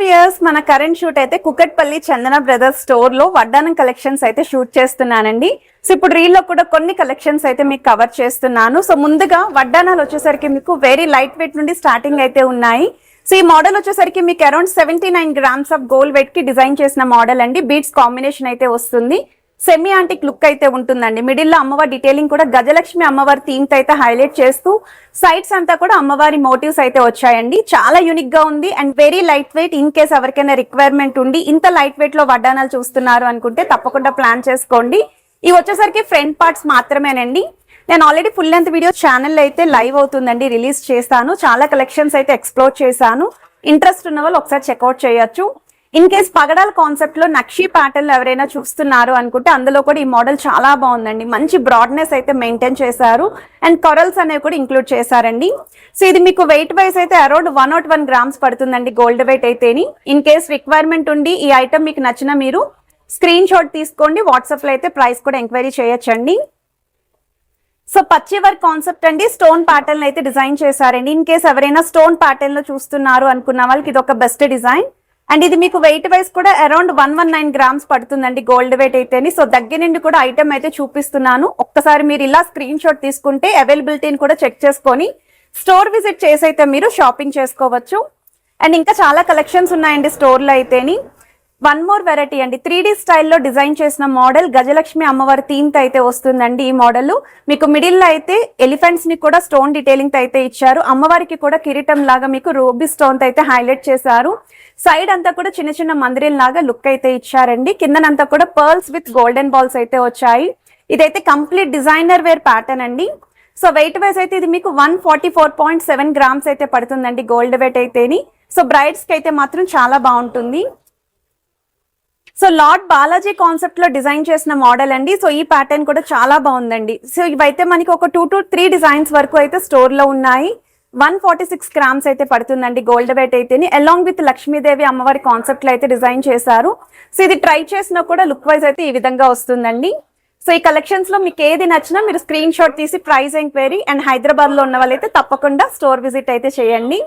Viewers మన current shoot అయితే కుకట్పల్లి చందన brothers స్టోర్లో వడ్డానం కలెక్షన్స్ అయితే షూట్ చేస్తున్నానండి. సో ఇప్పుడు రీల్లో కూడా కొన్ని కలెక్షన్స్ అయితే మీకు కవర్ చేస్తున్నాను. సో ముందుగా వడ్డానాలు వచ్చేసరికి మీకు వెరీ లైట్ వెయిట్ నుండి స్టార్టింగ్ అయితే ఉన్నాయి. సో ఈ మోడల్ వచ్చేసరికి మీకు around seventy nine grams of gold వెయిట్కి design చేసిన మోడల్ అండి. బీట్స్ కాంబినేషన్ అయితే వస్తుంది. సెమీ ఆంటిక్ లుక్ అయితే ఉంటుందండి. మిడిల్లో అమ్మవారి డీటెయిలింగ్ కూడా గజలక్ష్మి అమ్మవారి థీమ్ అయితే హైలైట్ చేస్తూ సైడ్స్ అంతా కూడా అమ్మవారి మోటివ్స్ అయితే వచ్చాయండి. చాలా యూనిక్గా ఉంది and very light weight in case ఎవరికైనా రిక్వైర్మెంట్ ఉండి ఇంత లైట్ వెయిట్లో వడ్డానాలు చూస్తున్నారు అనుకుంటే తప్పకుండా ప్లాన్ చేసుకోండి. ఇవి వచ్చేసరికి ఫ్రంట్ పార్ట్స్ మాత్రమేనండి. నేను already full length video channel అయితే లైవ్ అవుతుందండి రిలీజ్ చేస్తాను. చాలా కలెక్షన్స్ అయితే ఎక్స్ప్లోర్ చేశాను. ఇంట్రెస్ట్ ఉన్న వాళ్ళు ఒకసారి చెక్అవుట్ చేయొచ్చు. ఇన్ కేస్ పగడాల కాన్సెప్ట్లో నక్షి ప్యాటర్న్ ఎవరైనా చూస్తున్నారు అనుకుంటే అందులో కూడా ఈ మోడల్ చాలా బాగుందండి. మంచి బ్రాడ్నెస్ అయితే మెయింటైన్ చేశారు. అండ్ కొరల్స్ అనేవి కూడా ఇంక్లూడ్ చేశారండి. సో ఇది మీకు వెయిట్ వైస్ అయితే around one nought one grams పడుతుందండి గోల్డ్ వెయిట్ అయితేని. ఇన్ కేస్ రిక్వైర్మెంట్ ఉండి ఈ ఐటమ్ మీకు నచ్చిన మీరు స్క్రీన్ షాట్ తీసుకోండి. వాట్సాప్లో అయితే ప్రైస్ కూడా ఎంక్వైరీ చేయొచ్చండి. సో పచ్చి వర్క్ కాన్సెప్ట్ అండి స్టోన్ ప్యాటర్న్ అయితే డిజైన్ చేశారండి. ఇన్ కేస్ ఎవరైనా స్టోన్ ప్యాటర్న్లో చూస్తున్నారు అనుకున్న వాళ్ళకి ఇది ఒక బెస్ట్ డిజైన్ అండ్ ఇది మీకు వెయిట్ వైస్ కూడా around one one nine grams పడుతుందండి గోల్డ్ వెయిట్ అయితేని. సో దగ్గర నుండి కూడా ఐటమ్ అయితే చూపిస్తున్నాను. ఒక్కసారి మీరు ఇలా స్క్రీన్ షాట్ తీసుకుంటే అవైలబిలిటీని కూడా చెక్ చేసుకొని స్టోర్ విజిట్ చేసి అయితే మీరు షాపింగ్ చేసుకోవచ్చు. అండ్ ఇంకా చాలా కలెక్షన్స్ ఉన్నాయండి స్టోర్లో అయితేని. వన్ మోర్ వెరైటీ అండి. త్రీ డి స్టైల్లో డిజైన్ చేసిన మోడల్ గజలక్ష్మి అమ్మవారి థీమ్తో అయితే వస్తుందండి ఈ మోడల్. మీకు మిడిల్లో అయితే ఎలిఫెంట్స్ని కూడా స్టోన్ డీటెయిలింగ్తో అయితే ఇచ్చారు. అమ్మవారికి కూడా కిరీటం లాగా మీకు రూబీ స్టోన్తో అయితే హైలైట్ చేశారు. సైడ్ అంతా కూడా చిన్న చిన్న మందిరం లాగా లుక్ అయితే ఇచ్చారండి. కిందనంతా కూడా పర్ల్స్ విత్ గోల్డెన్ బాల్స్ అయితే వచ్చాయి. ఇదైతే కంప్లీట్ డిజైనర్ వేర్ ప్యాటర్న్ అండి. సో వెయిట్ వైజ్ అయితే ఇది మీకు one forty four point seven grams అయితే పడుతుందండి గోల్డ్ వెయిట్ అయితేని. సో బ్రైడ్స్కి అయితే మాత్రం చాలా బాగుంటుంది. సో లార్డ్ బాలాజీ కాన్సెప్ట్లో డిజైన్ చేసిన మోడల్ అండి. సో ఈ ప్యాటర్న్ కూడా చాలా బాగుందండి. సో ఇవైతే మనకి ఒక టూ టు త్రీ డిజైన్స్ వరకు అయితే స్టోర్లో ఉన్నాయి. వన్ ఫార్టీ సిక్స్ గ్రామ్స్ అయితే పడుతుందండి గోల్డ్ వెయిట్ అయితేని. అలాంగ్ విత్ లక్ష్మీదేవి అమ్మవారి కాన్సెప్ట్లో అయితే డిజైన్ చేశారు. సో ఇది ట్రై చేసినా కూడా లుక్ వైజ్ అయితే ఈ విధంగా వస్తుందండి. సో ఈ కలెక్షన్స్లో మీకు ఏది నచ్చినా మీరు స్క్రీన్ షాట్ తీసి ప్రైస్ ఎంక్వైరీ అండ్ హైదరాబాద్లో ఉన్న వాళ్ళైతే తప్పకుండా స్టోర్ విజిట్ అయితే చేయండి.